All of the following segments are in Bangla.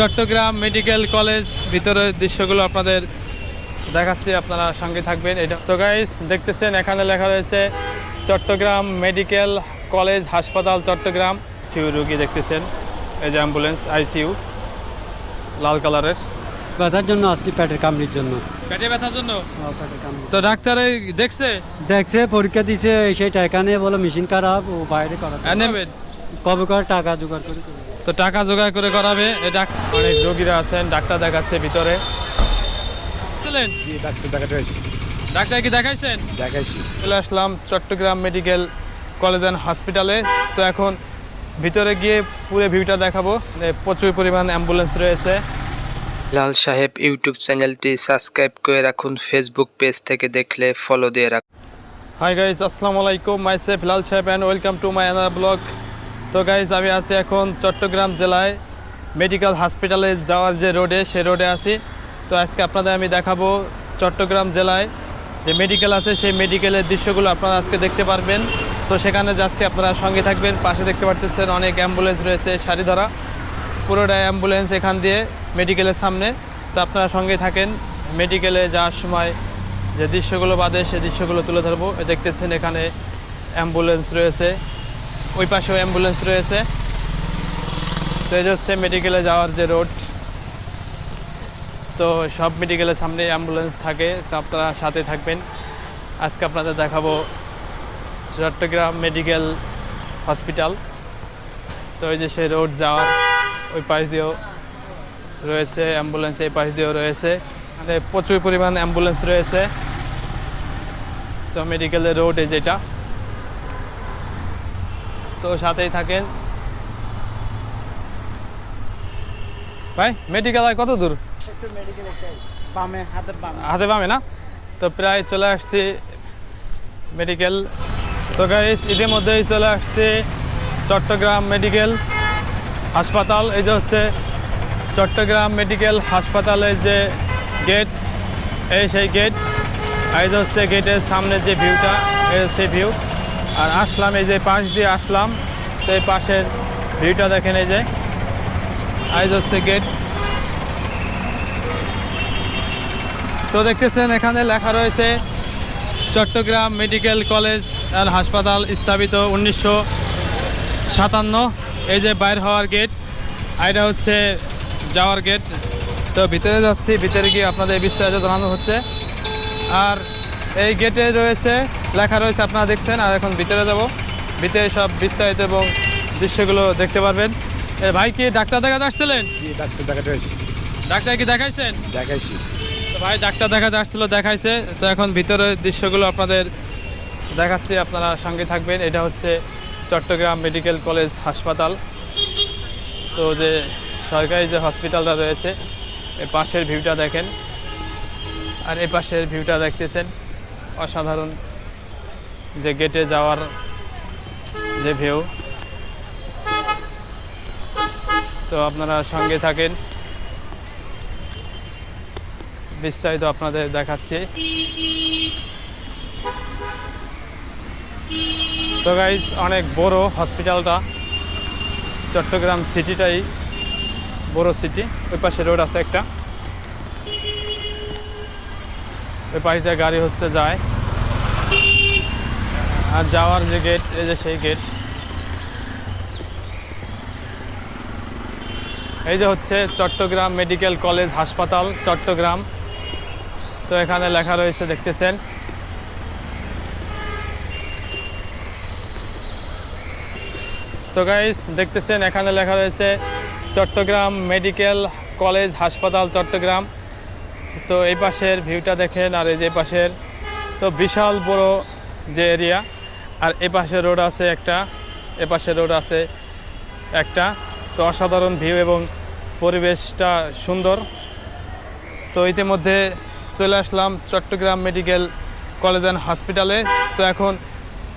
চট্টগ্রাম মেডিকেল কলেজ ভিতরের দৃশ্যগুলো আপনাদের দেখাচ্ছি আপনারা সঙ্গে থাকবেন। এটা তো গাইস দেখতেছেন এখানে লেখা রয়েছে চট্টগ্রাম মেডিকেল কলেজ হাসপাতাল চট্টগ্রাম। সিউ রুগী দেখতেছেন এই যে অ্যাম্বুলেন্স আইসিইউ লাল কালারের। ব্যথার জন্য আসছি পেটের কামড়ির জন্য। পেটে ব্যথার জন্য? তো ডাক্তারে দেখছে? দেখছে পরীক্ষা দিছে বলে মেশিন খারাপ ও বাইরে করা কবে করে টাকা জোগাড় করে। তো টাকা জোগাড় করে করাবে। ডাক- অনেক রোগীরা আছেন ডাক্তার দেখাচ্ছে ভিতরে। চলেন। ডাক্তার দেখাতে হয়েছে ডাক্তার কি দেখাইছেন? দেখাইছি। চলে আসলাম চট্টগ্রাম মেডিকেল কলেজ অ্যান্ড হসপিটালে। তো এখন ভিতরে গিয়ে পুরো ভিউটা দেখাবো। প্রচুর পরিমাণ অ্যাম্বুলেন্স রয়েছে। লাল সাহেব ইউটিউব চ্যানেলটি সাবস্ক্রাইব করে রাখুন। ফেসবুক পেজ থেকে দেখলে ফলো দিয়ে রাখুন। হাই গাইজ আসসালামু আলাইকুম। মাই safe Lal Saheb and welcome to মাই আনার ব্লগ তো গাইজ আমি আছি এখন চট্টগ্রাম জেলায় মেডিকেল হসপিটালে যাওয়ার যে রোডে সে রোডে আছি। তো আজকে আপনাদের আমি দেখাবো চট্টগ্রাম জেলায় যে মেডিকেল আছে, সেই মেডিকেলের দৃশ্যগুলো আপনারা আজকে দেখতে পারবেন। তো সেখানে যাচ্ছি, আপনারা সঙ্গে থাকবেন। পাশে দেখতে পারতেছেন অনেক অ্যাম্বুলেন্স রয়েছে, সারি ধরা। পুরোটাই অ্যাম্বুলেন্স এখান দিয়ে মেডিকেলের সামনে। তো আপনারা সঙ্গে থাকেন মেডিকেলে যাওয়ার সময় যে দৃশ্যগুলো বাদে, সেই দৃশ্যগুলো তুলে ধরবো। দেখতেছেন এখানে অ্যাম্বুলেন্স রয়েছে। ওই পাশেও অ্যাম্বুলেন্স রয়েছে। তো এই হচ্ছে মেডিকেলে যাওয়ার যে রোড তো সব মেডিকেলের সামনে অ্যাম্বুলেন্স থাকে। তো আপনারা সাথে থাকবেন। আজকে আপনাদের দেখাবো চট্টগ্রাম মেডিকেল হসপিটাল তো এই যে সেই রোড যাওয়ার ওই পাশ দিয়েও রয়েছে অ্যাম্বুলেন্স এই পাশ দিয়েও রয়েছে। মানে প্রচুর পরিমাণ অ্যাম্বুলেন্স রয়েছে। তো মেডিকেলের রোড এই যেটা তো সাথেই থাকেন। ভাই মেডিকেল আর কত দূর? হাতে বামে। না? তো প্রায় চলে আসছি মেডিকেল তো গাইস ইতিমধ্যেই চলে আসছে চট্টগ্রাম মেডিকেল হাসপাতাল। এই যে হচ্ছে চট্টগ্রাম মেডিকেল হাসপাতালের যে গেট এই সেই গেট আর এই যে হচ্ছে গেটের সামনে যে ভিউটা এই সেই ভিউ আর আসলাম, এই যে পাশ দিয়ে আসলাম তো এই পাশের ভিউটা দেখেন এই যে। এই হচ্ছে গেট তো দেখতেছেন, এখানে লেখা রয়েছে, চট্টগ্রাম মেডিকেল কলেজ আর হাসপাতাল স্থাপিত উনিশশো সাতান্ন। এই যে বাইর হওয়ার গেট এটা হচ্ছে যাওয়ার গেট তো ভিতরে যাচ্ছি, ভিতরে গিয়ে আপনাদের বিস্তারিত জানানো হচ্ছে। আর এই গেটে রয়েছে লেখা রয়েছে আপনারা দেখছেন আর এখন ভিতরে যাব। ভিতরে সব বিস্তারিত এবং দৃশ্যগুলো দেখতে পারবেন। ভাই কি ডাক্তার দেখাতে আসছিলেন? ডাক্তার দেখাতে ডাক্তার কি দেখাইছেন? দেখাইছি। তো ভাই ডাক্তার দেখাতে আসছিল দেখাইছে। তো এখন ভিতরের দৃশ্যগুলো আপনাদের দেখাচ্ছি আপনারা সঙ্গে থাকবেন। এটা হচ্ছে চট্টগ্রাম মেডিকেল কলেজ হাসপাতাল। তো যে সরকারি যে হসপিটালটা রয়েছে এই পাশের ভিউটা দেখেন। আর এই পাশের ভিউটা দেখতেছেন অসাধারণ যে গেটে যাওয়ার যে ভিউ তো আপনারা সঙ্গে থাকেন। বিস্তারিত আপনাদের দেখাচ্ছি। তো গাইজ অনেক বড় হসপিটালটা চট্টগ্রাম সিটিটাই বড় সিটি ওই পাশে রোড আছে একটা। ওই পাশে গাড়ি হচ্ছে যায়। আর যাওয়ার যে গেট এই যে সেই গেট এই যে হচ্ছে চট্টগ্রাম মেডিকেল কলেজ হাসপাতাল, চট্টগ্রাম। তো এখানে লেখা রয়েছে, দেখতেছেন। তো গাইস দেখতেছেন, এখানে লেখা রয়েছে, চট্টগ্রাম মেডিকেল কলেজ হাসপাতাল, চট্টগ্রাম। তো এই পাশের ভিউটা দেখেন, আর এই যে পাশের। তো বিশাল বড় যে এরিয়া আর এ পাশে রোড আছে একটা, এ পাশে রোড আছে একটা। তো অসাধারণ ভিউ এবং পরিবেশটা সুন্দর। তো ইতিমধ্যে চলে আসলাম চট্টগ্রাম মেডিকেল কলেজ অ্যান্ড হসপিটালে। তো এখন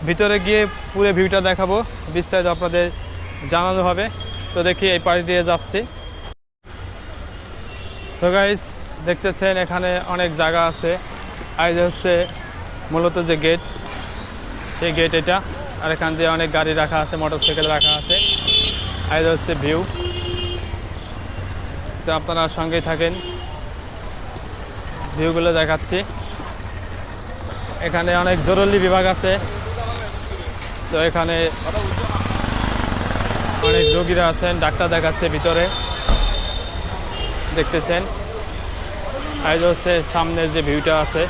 ভিতরে গিয়ে পুরো ভিউটা দেখাবো, বিস্তারিত আপনাদের জানানো হবে। তো দেখি এই পাশ দিয়ে যাচ্ছি। তো গাইস দেখতেছেন এখানে অনেক জায়গা আছে। আর হচ্ছে মূলত যে গেট সেই গেট এটা। আর এখান দিয়ে অনেক গাড়ি রাখা আছে মোটরসাইকেল রাখা আছে। আর যে হচ্ছে ভিউ তো আপনারা সঙ্গেই থাকেন। ভিউগুলো দেখাচ্ছি। এখানে অনেক জরুরি বিভাগ আছে। তো এখানে অনেক রোগীরা আছেন, ডাক্তার দেখাচ্ছে ভিতরে। দেখতেছেন। আর হচ্ছে সামনের যে ভিউটা আছে।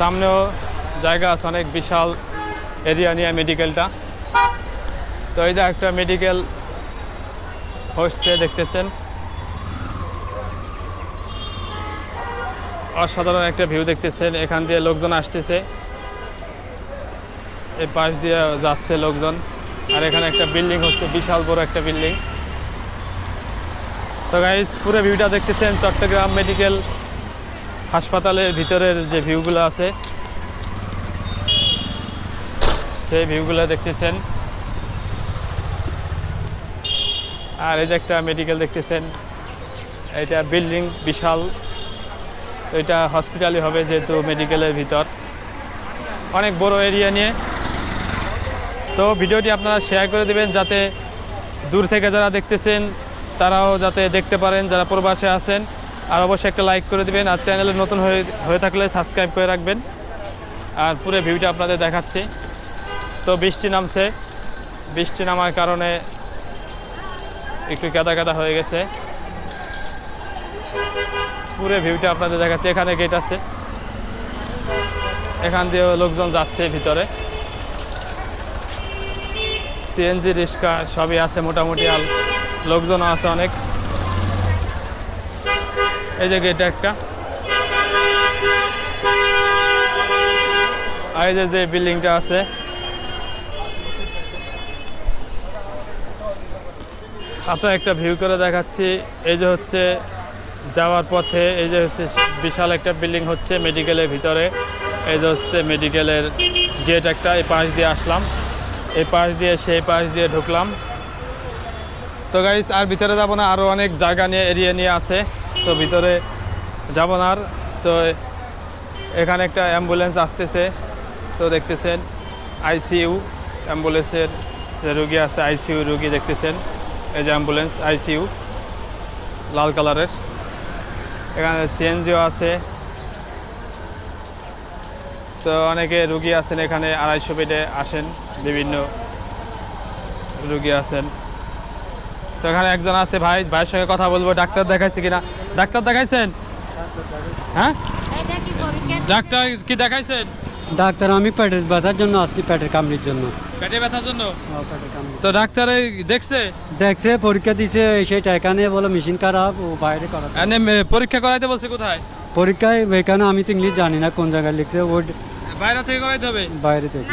সামনেও জায়গা আছে, অনেক বিশাল এরিয়া নিয়ে মেডিকেলটা তো এই যে একটা মেডিকেল হচ্ছে, দেখতেছেন। অসাধারণ একটা ভিউ দেখতেছেন, এখান দিয়ে লোকজন আসতেছে। এই পাশ দিয়ে যাচ্ছে লোকজন। আর এখানে একটা বিল্ডিং হচ্ছে, বিশাল বড় একটা বিল্ডিং তো গাইজ পুরো ভিউটা দেখতেছেন, চট্টগ্রাম মেডিকেল হাসপাতালের ভিতরের যে ভিউগুলো আছে, সেই ভিউগুলো দেখতেছেন। আর এই যে একটা মেডিকেল দেখতেছেন, এটা বিল্ডিং বিশাল। এটা হসপিটালই হবে যেহেতু মেডিকেলের ভিতর। অনেক বড় এরিয়া নিয়ে। তো ভিডিওটি আপনারা শেয়ার করে দেবেন যাতে দূর থেকে যারা দেখতেছেন, তারাও যাতে দেখতে পারেন, যারা প্রবাসে আছেন। আর অবশ্যই একটা লাইক করে দিবেন। আর চ্যানেলে নতুন হয়ে হয়ে থাকলে সাবস্ক্রাইব করে রাখবেন। আর পুরো ভিউটা আপনাদের দেখাচ্ছি। তো বৃষ্টি নামছে। বৃষ্টি নামার কারণে একটু কাদা কাদা হয়ে গেছে। পুরো ভিউটা আপনাদের দেখাচ্ছে। এখানে গেট আছে। এখান দিয়েও লোকজন যাচ্ছে ভিতরে। সিএনজি রিক্সা সবই আছে মোটামুটি। আর লোকজনও আছে অনেক। এই যে গেট একটা। আর এই যে বিল্ডিংটা আছে। আপনার একটা ভিউ করে দেখাচ্ছি। এই যে হচ্ছে যাওয়ার পথে, এই যে হচ্ছে বিশাল একটা বিল্ডিং হচ্ছে মেডিকেলের ভিতরে। এই যে হচ্ছে মেডিকেলের গেট একটা, এই পাশ দিয়ে আসলাম। এই পাশ দিয়ে, সেই পাশ দিয়ে ঢুকলাম। তো গাইস আর ভিতরে যাব না আরও অনেক জায়গা নিয়ে, এরিয়া নিয়ে আছে। তো ভিতরে যাব না আর। তো এখানে একটা অ্যাম্বুলেন্স আসতেছে। তো দেখতেছেন, আইসিইউ অ্যাম্বুলেন্সের যে রুগী আছে, আইসিইউ রুগী দেখতেছেন। এই যে অ্যাম্বুলেন্স, আইসিইউ, লাল কালারের। এখানে সিএনজিও আছে। তো অনেকে রুগী আছেন এখানে, আড়াইশো বেডে আসেন। বিভিন্ন রুগী আছেন। তো এখানে একজন আছে ভাই ভাইয়ের সঙ্গে কথা বলব ডাক্তার দেখাইছে কিনা। ডাক্তার দেখাইছেন? হ্যাঁ? পরীক্ষা ডাক্তার কি দেখাইছেন? ডাক্তার আমি পেটের ব্যথার জন্য আসছি পেটের কামড়ির জন্য। পেটে ব্যথার জন্য? তো ডাক্তারে দেখছে? দেখছে পরীক্ষা দিছে সেটা এখানে বলে মেশিন খারাপ ও বাইরে করা পরীক্ষা করাইতে বলছে কোথায়? পরীক্ষায় এখানে আমি তো ইংলিশ জানি না কোন জায়গায় লিখছে ও বাইরে থেকে করাইতে হবে? বাইরে থেকে।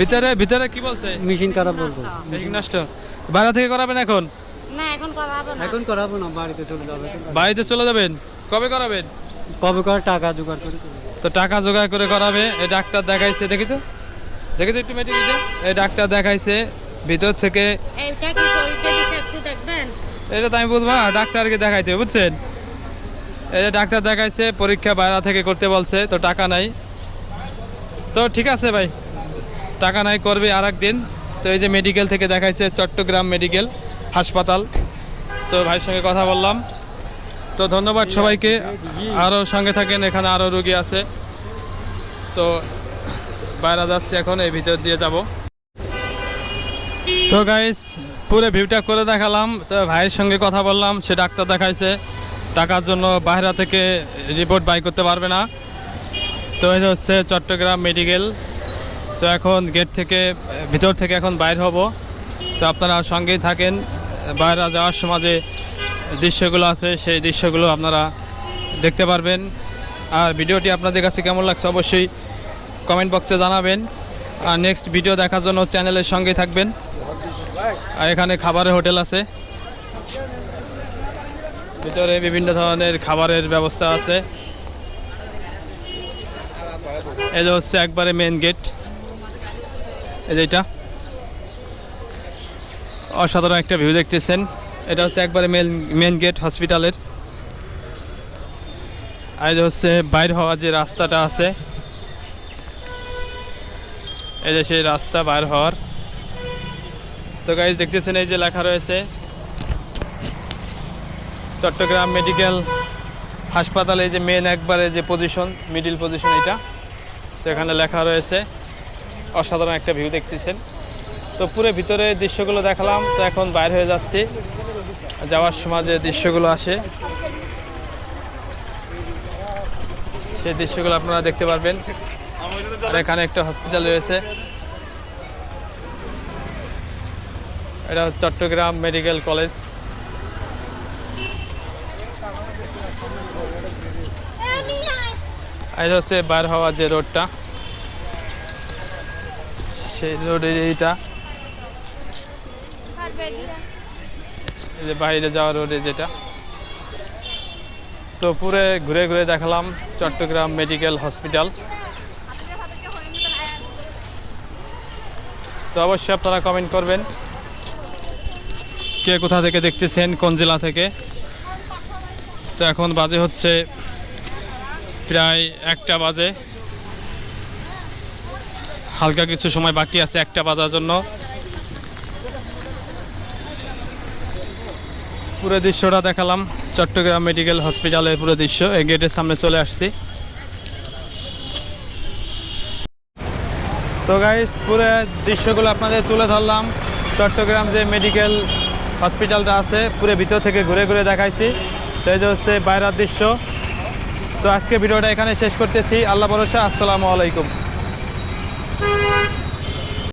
ভিতরে ভিতরে কি বলছে? মেশিন খারাপ বলছে। মেশিন নষ্ট। বাইরে থেকে করাবেন এখন? না এখন করাবো না। এখন করাবো না বাড়িতে চলে যাবে। বাড়িতে চলে যাবেন? কবে করাবেন? কবে করে টাকা জোগাড় করে। তো টাকা জোগাড় করে করাবে। এই ডাক্তার দেখাইছে দেখি তো। দেখি তো একটু মেডিকেল এই ডাক্তার দেখাইছে ভিতর থেকে। এইটা কি একটু দেখবেন? এটা তো আমি বুঝব না ডাক্তারকে দেখাইতে হবে, বুঝছেন? এই যে ডাক্তার দেখাইছে পরীক্ষা বাইরে থেকে করতে বলছে তো টাকা নাই। তো ঠিক আছে ভাই। টাকা নাই, করবে আর দিন তো এই যে মেডিকেল থেকে দেখাইছে চট্টগ্রাম মেডিকেল হাসপাতাল। তো ভাইয়ের সঙ্গে কথা বললাম। তো ধন্যবাদ সবাইকে। আরও সঙ্গে থাকেন, এখানে আরও রুগী আছে। তো বাইরে যাচ্ছি এখন, এই ভিতর দিয়ে যাব। তো গাইস পুরো ভিউটা করে দেখালাম। তো ভাইয়ের সঙ্গে কথা বললাম, সে ডাক্তার দেখাইছে। টাকার জন্য বাইরে থেকে রিপোর্ট বাই করতে পারবে না। তো এই হচ্ছে চট্টগ্রাম মেডিকেল তো এখন গেট থেকে, ভিতর থেকে এখন বাইর হব। তো আপনারা সঙ্গেই থাকেন। বাইরে যাওয়ার সময় যে দৃশ্যগুলো আছে, সেই দৃশ্যগুলো আপনারা দেখতে পারবেন। আর ভিডিওটি আপনাদের কাছে কেমন লাগছে অবশ্যই কমেন্ট বক্সে জানাবেন। আর নেক্সট ভিডিও দেখার জন্য চ্যানেলের সঙ্গে থাকবেন। আর এখানে খাবারের হোটেল আছে। ভিতরে বিভিন্ন ধরনের খাবারের ব্যবস্থা আছে। এটা হচ্ছে একবারে মেন গেট এই যে এটা। অসাধারণ একটা ভিউ দেখতেছেন। এটা হচ্ছে একবারে মেন মেন গেট হসপিটালের আর যে হচ্ছে বাইর হওয়া যে রাস্তাটা আছে, এই যে সেই রাস্তা বাইর হওয়ার। তো গাইজ দেখতেছেন এই যে লেখা রয়েছে, চট্টগ্রাম মেডিকেল হাসপাতালে যে মেন একবারে যে পজিশন মিডিল পজিশন এটা। তো এখানে লেখা রয়েছে অসাধারণ একটা ভিউ দেখতেছেন। তো পুরো ভিতরে দৃশ্যগুলো দেখালাম, তো এখন বাইর হয়ে যাচ্ছি। যাওয়ার সময় যে দৃশ্যগুলো আসে, সেই দৃশ্যগুলো আপনারা দেখতে পারবেন। আর এখানে একটা হসপিটাল রয়েছে। এটা চট্টগ্রাম মেডিকেল কলেজ। এটা হচ্ছে বাইর হওয়ার যে রোডটা। এইটা। এই যে বাইরে যাওয়ার রোডে যেটা। তো পুরে ঘুরে ঘুরে দেখালাম চট্টগ্রাম মেডিকেল হসপিটাল। তো অবশ্যই আপনারা কমেন্ট করবেন। কে কোথা থেকে দেখতেছেন, কোন জেলা থেকে? তো এখন বাজে হচ্ছে প্রায় একটা বাজে। হালকা কিছু সময় বাকি আছে একটা বাজার জন্য। পুরো দৃশ্যটা দেখালাম। চট্টগ্রাম মেডিকেল হসপিটালের পুরো দৃশ্য। এই গেটের সামনে চলে আসছি। তো গাইস পুরো দৃশ্যগুলো আপনাদের তুলে ধরলাম। চট্টগ্রাম যে মেডিকেল হসপিটালটা আছে, পুরো ভিতর থেকে ঘুরে ঘুরে দেখাইছি। তো এই যে হচ্ছে বাইরের দৃশ্য। তো আজকে ভিডিওটা এখানে শেষ করতেছি। আল্লাহ ভরসা। আসসালামু আলাইকুম।